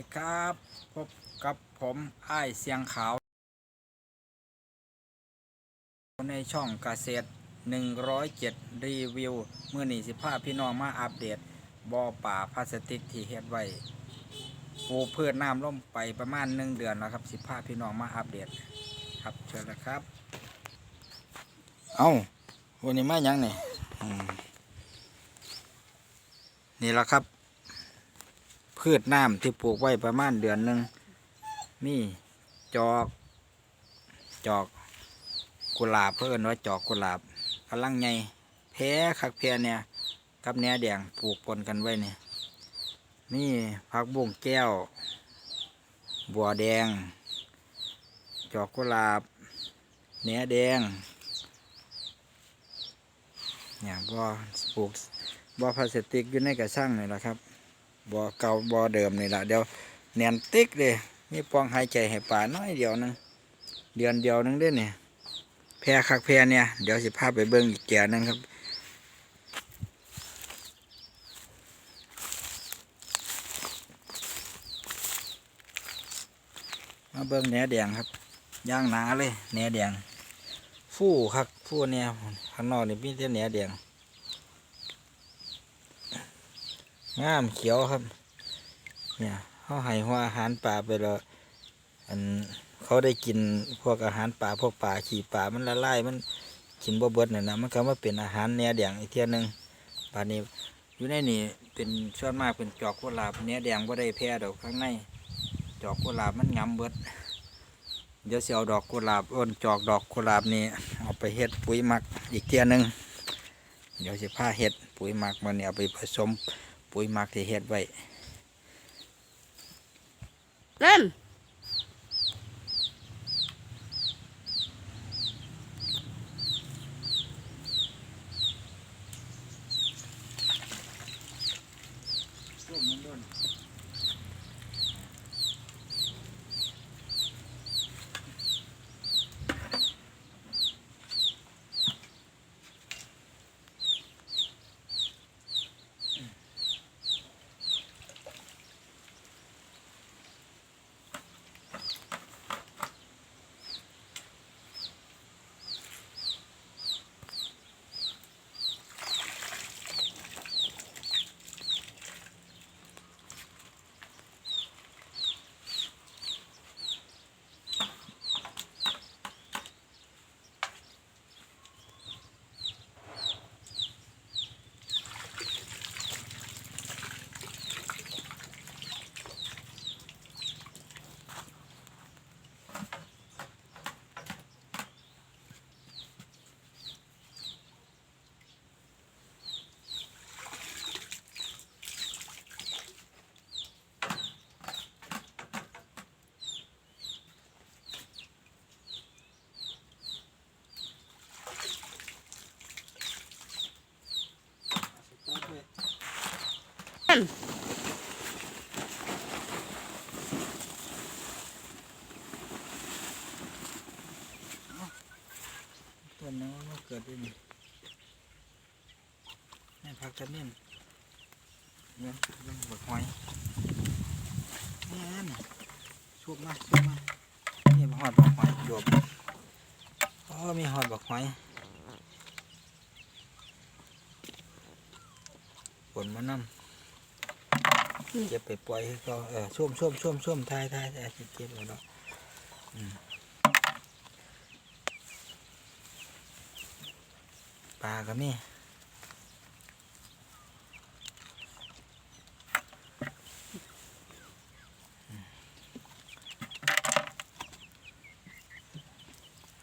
ดีครับ พบกับผมไอ้เสียงขาว ในช่องเกษตร 107 รีวิวเมื่อนี้สิพาพี่น้องมาอัปเดตบ่อป่าพลาสติกที่เฮ็ดไว้ปลูกพืชน้ำล่มไปประมาณหนึ่งเดือนแล้วครับสิพาพี่น้องมาอัปเดตครับเชิญเลยครับ เอาวันนี้มายังนี่นี่ละครับ พืชน้ำที่ปลูกไว้ประมาณเดือนหนึ่งมีจอก จอกกุหลาบเพื่อนว่าจอกกุหลาบกำลังไงแพ้คักแพ้เนี่ยกับแหนแดงปลูกปนกันไว้เนี่ยมีผักบุ้งแก้ว บัวแดง จอกกุหลาบแหนแดงเนี่ยบ่ปลูกบ่พลาสติกอยู่ในกระชังนี่แหละครับ บ่อเก่าบ่อเดิมนี่แหละเดี๋ยวเนียนติ๊กเลยมีปองหายใจให้ป่าน้อยเดียวนึงเดือนเดียวนึงเด้เนี่ยแพรคักแพรเนี่ยเดี๋ยวสิพาไปเบิ่งอีกแก่นึงครับมาเบิ่งแหนแดงครับย่างหนาเลยแหนแดงฟู่ครับฟู่เนี่ยข้างนอกนี่มีแต่แหนแดง งามเขียวครับ เนี่ยเขาให้หัวอาหารป่าไปแล้วอันเขาได้กินพวกอาหารป่าพวกป่าขี่ป่ามันละลายมันกินบ่เบิดน่ะนะมันก็มาเป็นอาหารเนื้อแดงอีกเทียนึงป่านี้อยู่ในนี่เป็นส่วนมากเป็นจอกกุหลาบเนื้อแดงบ่ได้แพ้ดอกข้างในจอกกุหลาบมันงำเบิดเดี๋ยวสิเอาดอกกุหลาบอ้นจอกดอกกุหลาบนี่เอาไปเฮ็ดปุ๋ยหมักอีกเทียนึงเดี๋ยวสิพาเฮ็ดปุ๋ยหมักมันเนี่ยเอาไปผสม ปุ๋ยหมักที่เฮ็ดไว้ เล่น ต้นนั้นมันเกิดด้วยนี่แม่พักกันเนี่ยเนี่ยเรื่องบักหอยแม่นชุบมาชุบมานี่หอดบักหอยจบอ๋อมีหอดบักหอยผลมานำ เก็บไปปล่อยให้เขาเออช่วมช่วมช่วมช่วมทายทายแต่เก็บแล้วเนาะปลาก็มี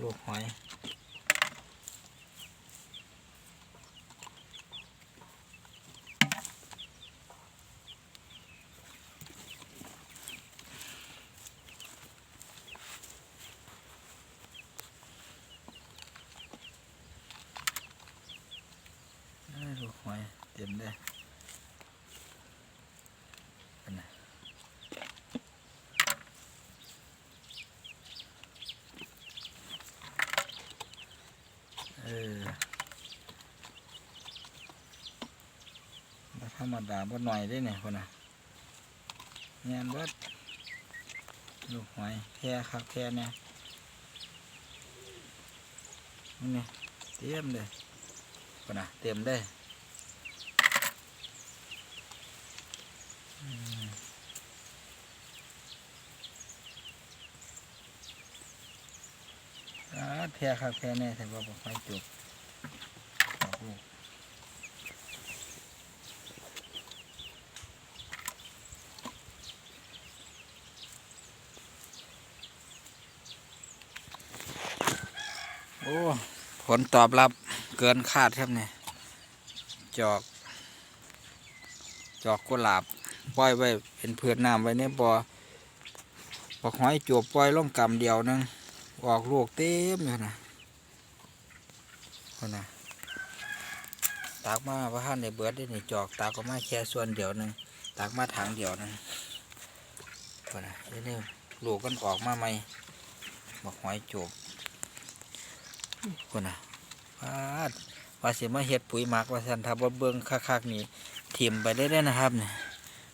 ลูกหอย อ้ายลูกหอยเต็มเลยอันน่ะเออบ่ธ รรมดาบ่หน่อยได้เนี่ยคนน่ะเงียนเบิดลูกหอยแค่ครับแค่เนี่ยนี่เตรียมเลยปะนะเตรียมได้อืมอ่าแค่ครับแค่เนี่ยแต่ว่าบอกไม่จุกออกลูก โอ้ผลตอบรับเกินคาดครับเนี่ยจอก จอกกุหลาบปล่อยไว้เป็นเพื่อนน้ำไว้ในบ่อบอกหอยจูบปล่อยลงกำเดียวนึงออกลูกเต็มอยู่นะคนนะตากมาพระท่านในเบิดได้นี่จอกตากก็มาแค่ส่วนเดียวนึงตากมาถังเดียวนึงคนนะเดี๋ยวนี่ลูกกันออกมาใหมบอกหอยจูบ คนนะว่าว่าสิมาเฮ็ดปุ๋ยหมักว่าสันทับว่าเบิ่งคักๆนี่ถิ่มไปได้ได้นะครับเนี่ย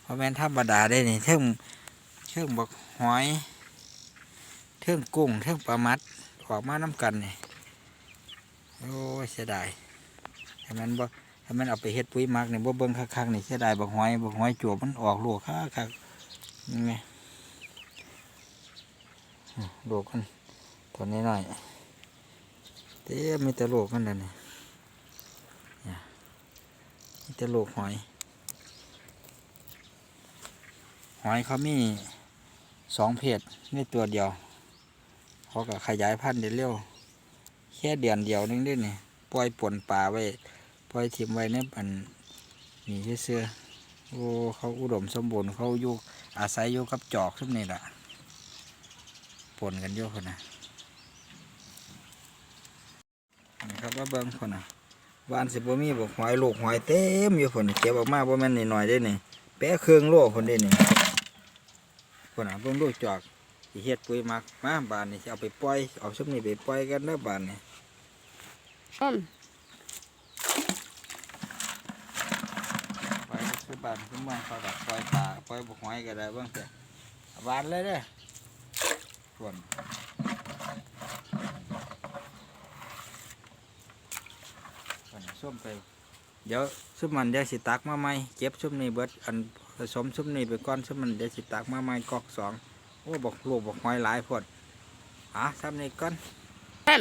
เพราะแม่นธรรมดาได้นี่เทิงเทิงบกหอยเทิงกุ้งเทิงปลามัดออกมาน้ำกันเนี่ยโอ้เสียดายถ้ามันบ่ถ้ามันเอาไปเฮ็ดปุ๋ยหมักเนี่ยบ่เบิ่งคักๆนี่เสียดายบักหอยบักหอยจวบมันออกลูกคักๆนี่ไงลูกมันตัวนี้หน่อย เต้มีแต่โลกมันนั่นนี่มีแต่โลกหอย หอยเขามีสองเพศในตัวเดียวเขาก็ขยายพันธุ์เร็วแค่เดือนเดียวนึงด้นี่ปล่อยป่นป่าไว้ปล่อยทิมไว้ในปันนี่เสื้อโอ้เขาอุดมสมบูรณ์เขาอยู่อาศัยอยู่กับจอกทุกนี่แหละป่นกันเยอะคนนะ นี่ครับว่าเบิ่งคนน่ะวานสิบ่มีบอกหอยลูกหอยเต็มอยู่คนน่ะเก็บออกมาบ่แม่นนิดหน่อยได้นี่แปะเครื่องโลคนได้นี่คนน่ะเบิ่งลูกจอกสิเฮ็ดปุ๋ยหมักมาบานนี่สิเอาไปปล่อยเอาซุมนี้ไปปล่อยกันเด้อบานนี่อืมปล่อยคือบ้านคือเมืองเขาดักปล่อยปลาปล่อยบอกหอยก็ได้เบิ่งแต่บานเลยเด้อคนคนน่ะ ส้มไปเดี๋ยวซุมมันเดี๋ยวสิตักมาใหม่เก็บซุมนี้เบิดอันผสมซุมนี้ไปก้อนซุมมันเดี๋ยวสิตักมาใหม่กอกสองโอ้บอกลูกบอกหอยหลายพอดอะซ้ำนี้ก่อนอื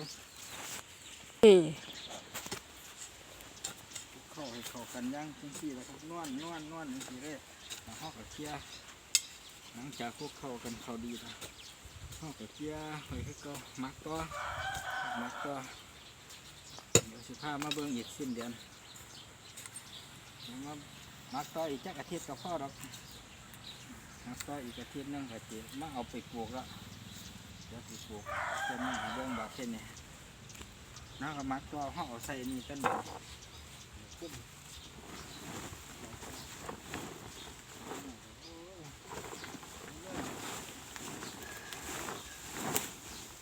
เอาเปิดก่อนเข้าให้เข้ากันย่างจังซี่แล้วครับนวลนวลนวลจังซี่เลยแล้วเฮาก็เคียร์หลังจากพวกเข้ากันเข้าดีแล้วเฮาก็เคียร์ไว้คือเก็มักต่อมักต่อเดี๋ยวสิพามาเบิ่งอีกสิ้นเดือนเดี๋ยวมามักต่ออีกจักอาทิตย์ก็พอดอกมักต่ออีกอาทิตย์นึงก็สิมาเอาไปปลูกแล้ว เดี๋ยวสิปลูกต้นนี้ให้เบิ่งบาดเช่นนี้น้าก็มักต่อเฮาเอาใส่นี่กันข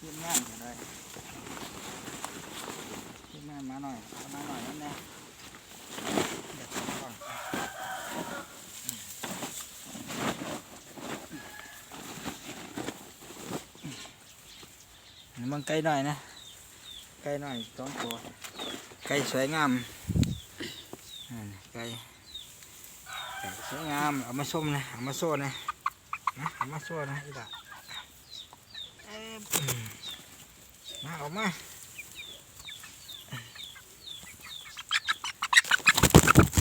ึ้นง่านก็ได้ขึ้นง่านมาหน่อยมาหน่อยนั่นแหละเดี๋ยวผมก่อน นี่มันไก่หน่อยนะ ไก่หน่อยสองตัวไก่สวยงามไก่ไก่สวยงามเอามาส้มนะเอามาโซ่นะนะเอามาโซ่นะอีกละเอ๊ะมาออกมา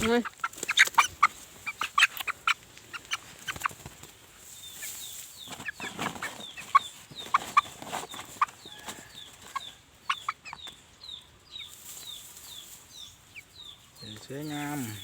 เฮ้ย สวยงามอะ